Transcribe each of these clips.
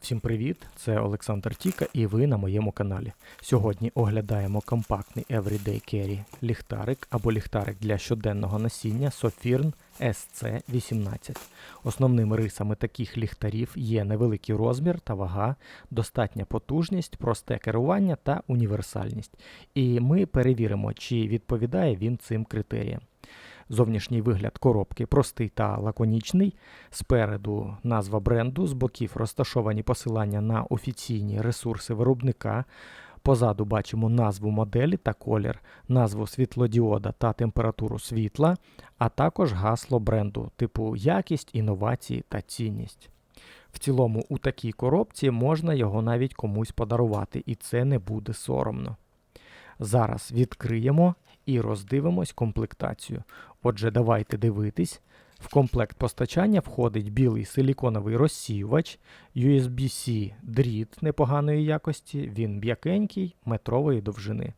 Всім привіт! Це Олександр Тіка і ви на моєму каналі. Сьогодні оглядаємо компактний Everyday Carry ліхтарик або ліхтарик для щоденного носіння Sofirn SC18. Основними рисами таких ліхтарів є невеликий розмір та вага, достатня потужність, просте керування та універсальність. І ми перевіримо, чи відповідає він цим критеріям. Зовнішній вигляд коробки простий та лаконічний. Спереду назва бренду, з боків розташовані посилання на офіційні ресурси виробника. Позаду бачимо назву моделі та колір, назву світлодіода та температуру світла, а також гасло бренду типу якість, інновації та цінність. В цілому, у такій коробці можна його навіть комусь подарувати, і це не буде соромно. Зараз відкриємо і роздивимось комплектацію. Отже, давайте дивитись. В комплект постачання входить білий силіконовий розсіювач, USB-C дріт непоганої якості, він м'якенький, метрової довжини,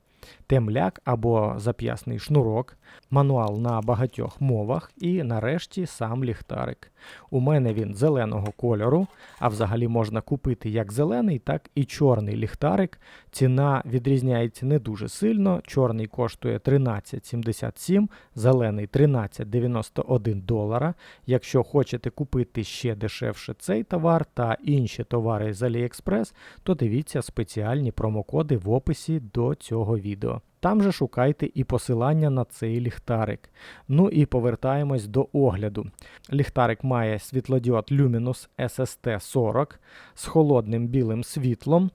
темляк або зап'ясний шнурок, мануал на багатьох мовах і нарешті сам ліхтарик. У мене він зеленого кольору, а взагалі можна купити як зелений, так і чорний ліхтарик. Ціна відрізняється не дуже сильно. Чорний коштує 13,77, зелений 13,91 долара. Якщо хочете купити ще дешевше цей товар та інші товари з AliExpress, то дивіться спеціальні промокоди в описі до цього відео. Там же шукайте і посилання на цей ліхтарик. Ну і повертаємось до огляду. Ліхтарик має світлодіод Luminous SST40 з холодним білим світлом.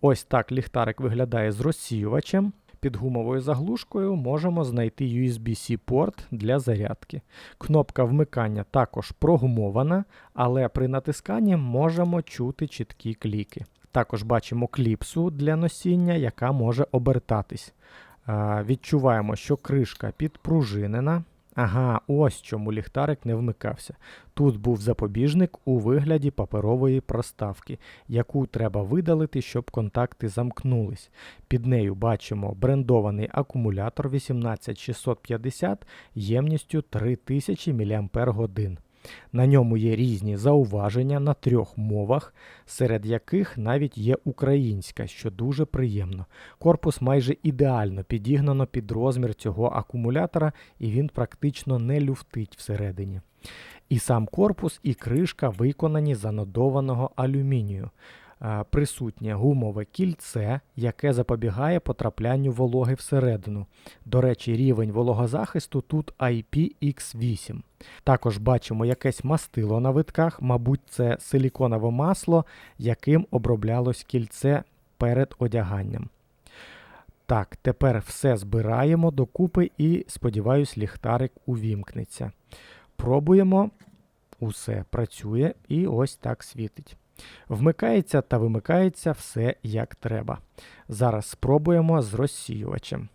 Ось так ліхтарик виглядає з розсіювачем. Під гумовою заглушкою можемо знайти USB-C порт для зарядки. Кнопка вмикання також прогумована, але при натисканні можемо чути чіткі кліки. Також бачимо кліпсу для носіння, яка може обертатись. Відчуваємо, що кришка підпружинена. Ага, ось чому ліхтарик не вмикався. Тут був запобіжник у вигляді паперової проставки, яку треба видалити, щоб контакти замкнулись. Під нею бачимо брендований акумулятор 18650 ємністю 3000 мАч. На ньому є різні зауваження на трьох мовах, серед яких навіть є українська, що дуже приємно. Корпус майже ідеально підігнано під розмір цього акумулятора, і він практично не люфтить всередині. І сам корпус, і кришка виконані з анодованого алюмінію. Е, Присутнє гумове кільце, яке запобігає потраплянню вологи всередину. До речі, рівень вологозахисту тут IPX8. Також бачимо якесь мастило на витках, мабуть, це силіконове масло, яким оброблялось кільце перед одяганням. Так, тепер все збираємо докупи і, сподіваюсь, ліхтарик увімкнеться. Пробуємо. Усе працює і ось так світить. Вмикається та вимикається все як треба. Зараз спробуємо з розсіювачем.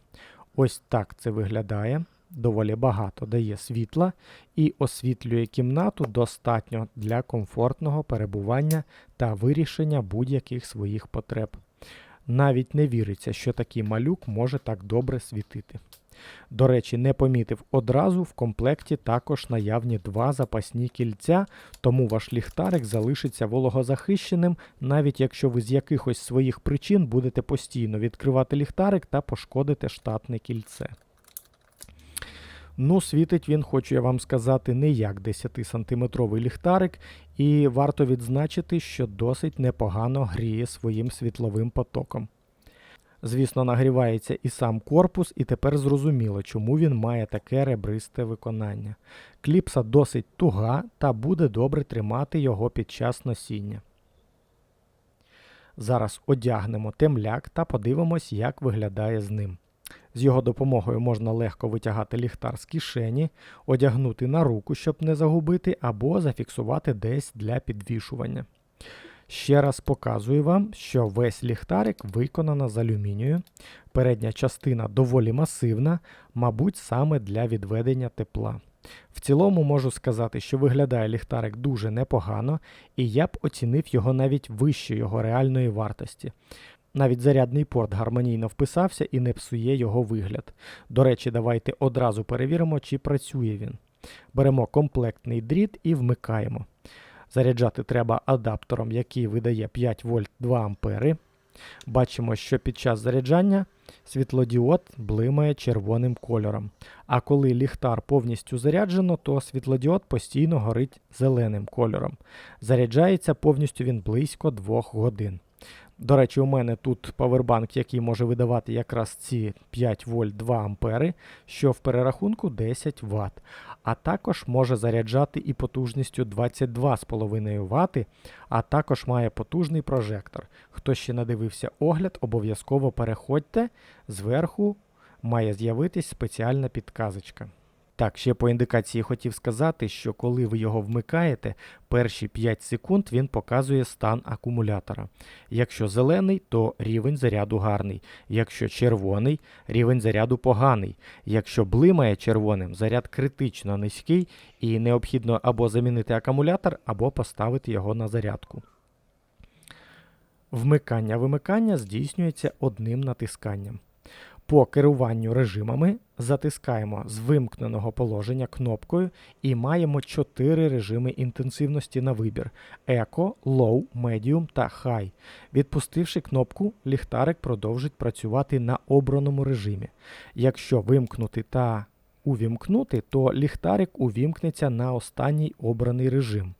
Ось так це виглядає. Доволі багато дає світла і освітлює кімнату достатньо для комфортного перебування та вирішення будь-яких своїх потреб. Навіть не віриться, що такий малюк може так добре світити. До речі, не помітив одразу в комплекті також наявні два запасні кільця, тому ваш ліхтарик залишиться вологозахищеним, навіть якщо ви з якихось своїх причин будете постійно відкривати ліхтарик та пошкодите штатне кільце. Ну, світить він, хочу я вам сказати, не як 10-сантиметровий ліхтарик, і варто відзначити, що досить непогано гріє своїм світловим потоком. Звісно, нагрівається і сам корпус, і тепер зрозуміло, чому він має таке ребристе виконання. Кліпса досить туга та буде добре тримати його під час носіння. Зараз одягнемо темляк та подивимось, як виглядає з ним. З його допомогою можна легко витягати ліхтар з кишені, одягнути на руку, щоб не загубити, або зафіксувати десь для підвішування. Ще раз показую вам, що весь ліхтарик виконано з алюмінію. Передня частина доволі масивна, мабуть, саме для відведення тепла. В цілому можу сказати, що виглядає ліхтарик дуже непогано, і я б оцінив його навіть вище його реальної вартості. Навіть зарядний порт гармонійно вписався і не псує його вигляд. До речі, давайте одразу перевіримо, чи працює він. Беремо комплектний дріт і вмикаємо. Заряджати треба адаптером, який видає 5 вольт 2 ампери. Бачимо, що під час заряджання світлодіод блимає червоним кольором. А коли ліхтар повністю заряджено, то світлодіод постійно горить зеленим кольором. Заряджається повністю він близько 2 годин. До речі, у мене тут павербанк, який може видавати якраз ці 5 вольт 2 ампери, що в перерахунку 10 Вт. А також може заряджати і потужністю 22,5 Вт, а також має потужний прожектор. Хто ще не дивився огляд, обов'язково переходьте. Зверху має з'явитись спеціальна підказочка. Так, ще по індикації хотів сказати, що коли ви його вмикаєте, перші 5 секунд він показує стан акумулятора. Якщо зелений, то рівень заряду гарний. Якщо червоний, рівень заряду поганий. Якщо блимає червоним, заряд критично низький і необхідно або замінити акумулятор, або поставити його на зарядку. Вмикання-вимикання здійснюється одним натисканням. По керуванню режимами затискаємо з вимкненого положення кнопкою і маємо 4 режими інтенсивності на вибір: Eco, Low, Medium та High. Відпустивши кнопку, ліхтарик продовжить працювати на обраному режимі. Якщо вимкнути та увімкнути, то ліхтарик увімкнеться на останній обраний режим.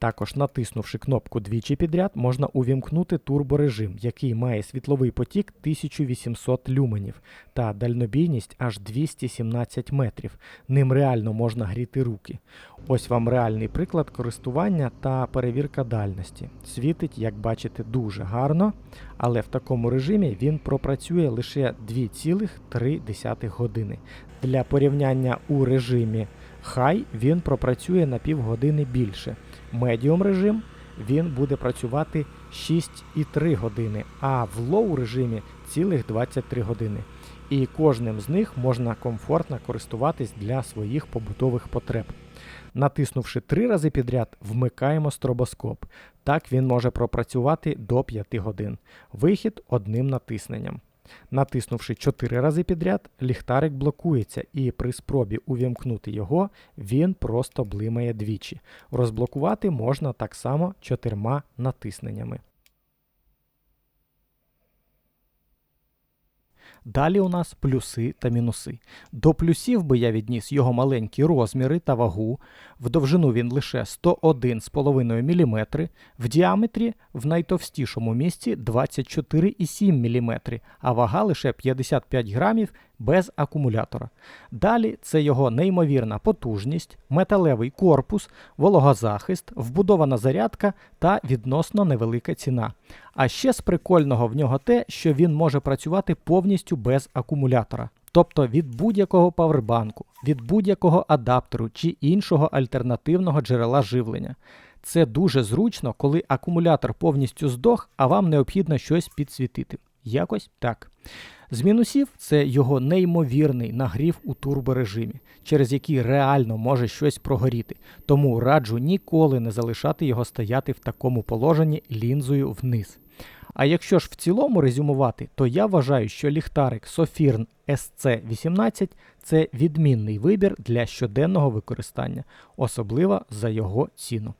Також натиснувши кнопку двічі підряд, можна увімкнути турборежим, який має світловий потік 1800 люменів та дальнобійність аж 217 метрів. Ним реально можна гріти руки. Ось вам реальний приклад користування та перевірка дальності. Світить, як бачите, дуже гарно, але в такому режимі він пропрацює лише 2,3 години. Для порівняння у режимі High він пропрацює на півгодини більше. Medium режим він буде працювати 6,3 години, а в low режимі цілих 23 години. І кожним з них можна комфортно користуватись для своїх побутових потреб. Натиснувши три рази підряд, вмикаємо стробоскоп. Так він може пропрацювати до 5 годин. Вихід одним натисненням. Натиснувши 4 рази підряд, ліхтарик блокується, і при спробі увімкнути його, він просто блимає двічі. Розблокувати можна так само чотирма натисненнями. Далі у нас плюси та мінуси. До плюсів би я відніс його маленькі розміри та вагу. В довжину він лише 101,5 мм, в діаметрі в найтовстішому місці 24,7 мм, а вага лише 55 грамів без акумулятора. Далі це його неймовірна потужність, металевий корпус, вологозахист, вбудована зарядка та відносно невелика ціна. А ще з прикольного в нього те, що він може працювати повністю без акумулятора. Тобто від будь-якого павербанку, від будь-якого адаптеру чи іншого альтернативного джерела живлення. Це дуже зручно, коли акумулятор повністю здох, а вам необхідно щось підсвітити. Якось так. З мінусів це його неймовірний нагрів у турборежимі, через який реально може щось прогоріти. Тому раджу ніколи не залишати його стояти в такому положенні лінзою вниз. А якщо ж в цілому резюмувати, то я вважаю, що ліхтарик Sofirn SC18 це відмінний вибір для щоденного використання, особливо за його ціну.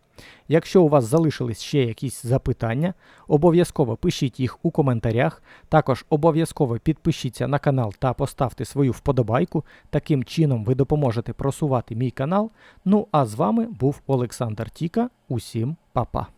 Якщо у вас залишились ще якісь запитання, обов'язково пишіть їх у коментарях. Також обов'язково підпишіться на канал та поставте свою вподобайку. Таким чином ви допоможете просувати мій канал. Ну а з вами був Олександр Тіка. Усім па-па.